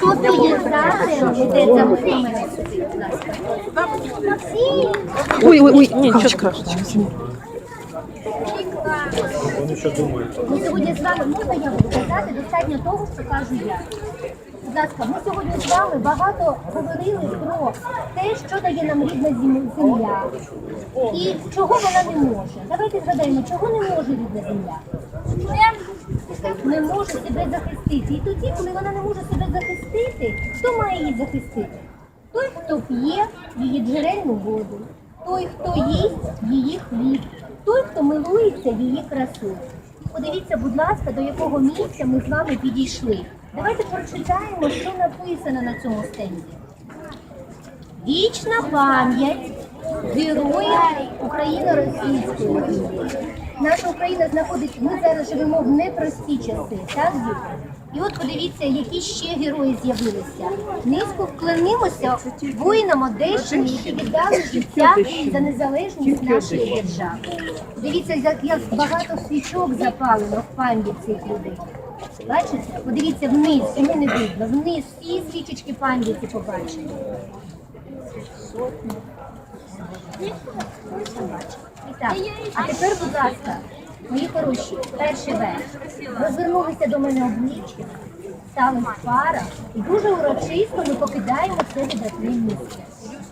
Тут є зараз, йде за мене сюди, будь ласка. Ой, ой, ой. Ми сьогодні з вами, можна я буду казати, достатньо того, що кажу я. Будь ласка, ми сьогодні з вами багато говорили про те, що дає нам рідна земля і чого вона не може. Давайте згадаємо, чого не може рідна земля. Не може себе захистити. І тоді, коли вона не може себе захистити, хто має її захистити? Той, хто п'є її джерельну воду, той, хто їсть її хліб, той, хто милується її красою. Подивіться, будь ласка, до якого місця ми з вами підійшли. Давайте прочитаємо, що написано на цьому стенді. Вічна пам'ять героїв України-російської війни. Наша Україна знаходиться, ми зараз живемо в непрості часи, так, діти? І от подивіться, які ще герої з'явилися. Низько вклонимося воїнам Одещини, які віддали життя за незалежність нашої держави. Дивіться, як, багато свічок запалено в пам'ять цих людей. Бачите? Подивіться вниз, йому не видно. Вниз всі свічечки пам'яті побачили. Так, а тепер, будь ласка, мої хороші, перший верш. Розвернулися до мене обличчя, стали в пара, і дуже урочисто ми покидаємо це видатне місце.